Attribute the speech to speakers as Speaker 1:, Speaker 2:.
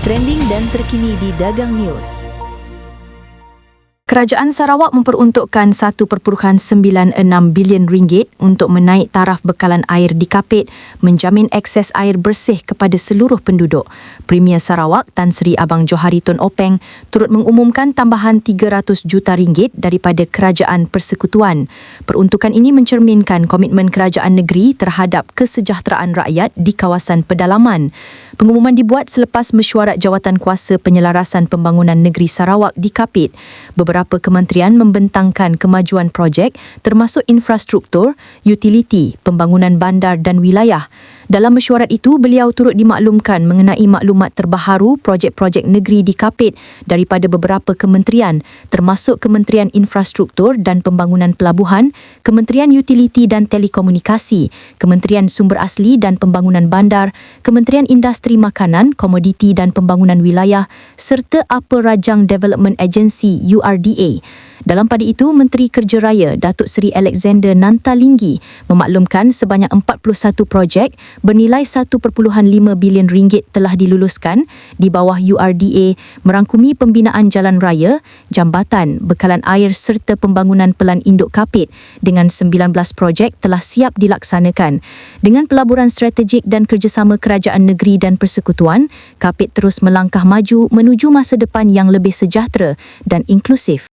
Speaker 1: trending dan terkini di Dagang News.
Speaker 2: Kerajaan Sarawak memperuntukkan 1.96 bilion ringgit untuk menaik taraf bekalan air di Kapit menjamin akses air bersih kepada seluruh penduduk. Premier Sarawak Tan Sri Abang Johari Tun Openg turut mengumumkan tambahan 300 juta ringgit daripada Kerajaan Persekutuan. Peruntukan ini mencerminkan komitmen kerajaan negeri terhadap kesejahteraan rakyat di kawasan pedalaman. Pengumuman dibuat selepas mesyuarat jawatan kuasa penyelarasan pembangunan negeri Sarawak di Kapit. Beberapa kementerian membentangkan kemajuan projek termasuk infrastruktur, utiliti, pembangunan bandar dan wilayah. Dalam mesyuarat itu, beliau turut dimaklumkan mengenai maklumat terbaharu projek-projek negeri di Kapit daripada beberapa kementerian termasuk Kementerian Infrastruktur dan Pembangunan Pelabuhan, Kementerian Utiliti dan Telekomunikasi, Kementerian Sumber Asli dan Pembangunan Bandar, Kementerian Industri Makanan, Komoditi dan Pembangunan Wilayah serta Upper Rajang Development Agency URDA. Dalam pada itu, Menteri Kerja Raya Datuk Seri Alexander Nantalinggi memaklumkan sebanyak 41 projek bernilai 1.5 bilion ringgit telah diluluskan di bawah URDA merangkumi pembinaan jalan raya, jambatan, bekalan air serta pembangunan pelan induk kapit dengan 19 projek telah siap dilaksanakan. Dengan pelaburan strategik dan kerjasama kerajaan negeri dan persekutuan, kapit terus melangkah maju menuju masa depan yang lebih sejahtera dan inklusif.